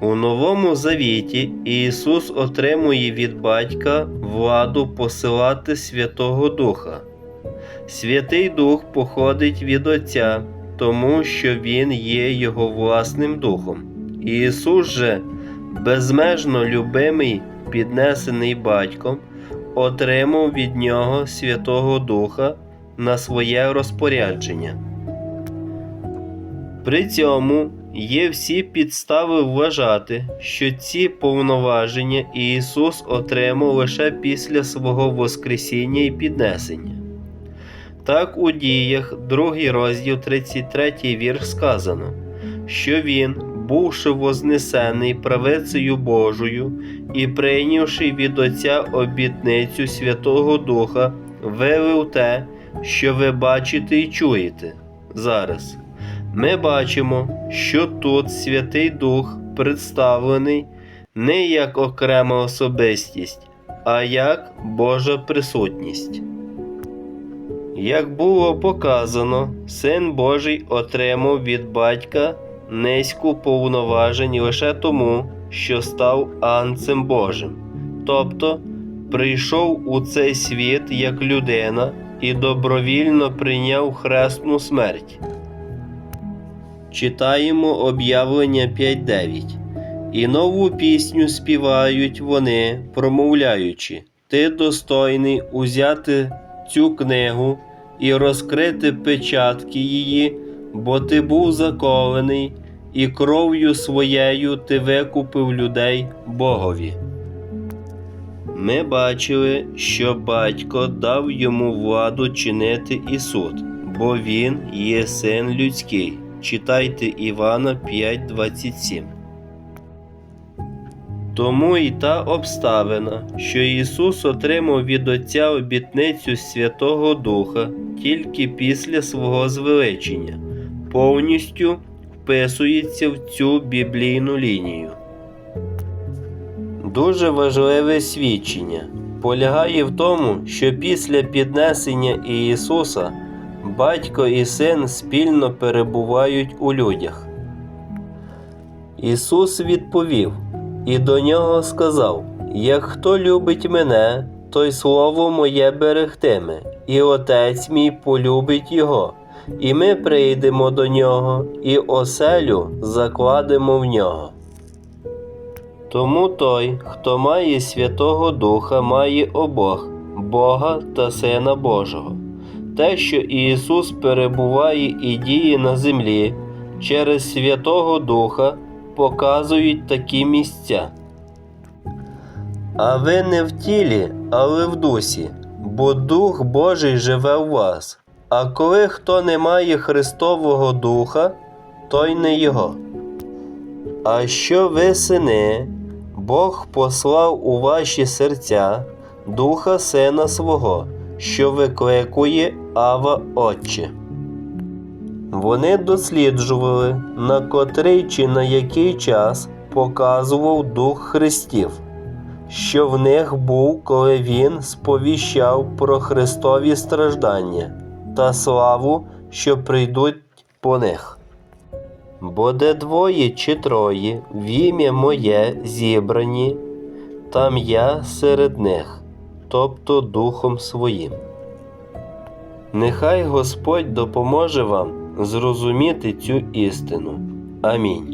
У Новому Завіті Ісус отримує від Батька владу посилати Святого Духа. Святий Дух походить від Отця, тому що Він є Його власним Духом. Ісус же, безмежно любимий, піднесений батьком, отримав від Нього Святого Духа на своє розпорядження. При цьому є всі підстави вважати, що ці повноваження Ісус отримав лише після свого Воскресіння і піднесення. Так у діях, 2 розділ 33 вірш сказано, що Він, бувши вознесений правицею Божою і прийнявши від Отця обітницю Святого Духа, вивив те, що ви бачите і чуєте зараз. Ми бачимо, що тут Святий Дух представлений не як окрема особистість, а як Божа присутність. Як було показано, Син Божий отримав від батька низьку повноважень лише тому, що став анцем Божим, тобто прийшов у цей світ як людина і добровільно прийняв хресну смерть. Читаємо об'явлення 5.9. І нову пісню співають вони, промовляючи: Ти достойний узяти цю книгу і розкрити печатки її, бо ти був закований, і кров'ю своєю ти викупив людей Богові. Ми бачили, що батько дав йому владу чинити і суд, бо він є син людський. Читайте Івана 5:27. Тому і та обставина, що Ісус отримав від Отця обітницю Святого Духа тільки після свого звеличення, повністю вписується в цю біблійну лінію. Дуже важливе свідчення полягає в тому, що після піднесення Ісуса батько і син спільно перебувають у людях. Ісус відповів і до нього сказав: Як хто любить мене, той слово моє берегтиме, і Отець мій полюбить його, і ми прийдемо до нього, і оселю закладемо в нього. Тому той, хто має Святого Духа, має обох Бога та Сина Божого. Те, що Ісус перебуває і діє на землі через Святого Духа, показують такі місця. А ви не в тілі, але в дусі, бо Дух Божий живе у вас. А коли хто не має Христового Духа, той не Його. А що ви, сини, Бог послав у ваші серця Духа Сина свого, що викликує Ава Отче. Вони досліджували, на котрий чи на який час показував Дух Христів, що в них був, коли Він сповіщав про Христові страждання та славу, що прийдуть по них. Бо де двоє чи троє в ім'я моє зібрані, там я серед них, тобто Духом Своїм. Нехай Господь допоможе вам зрозуміти цю істину. Амінь.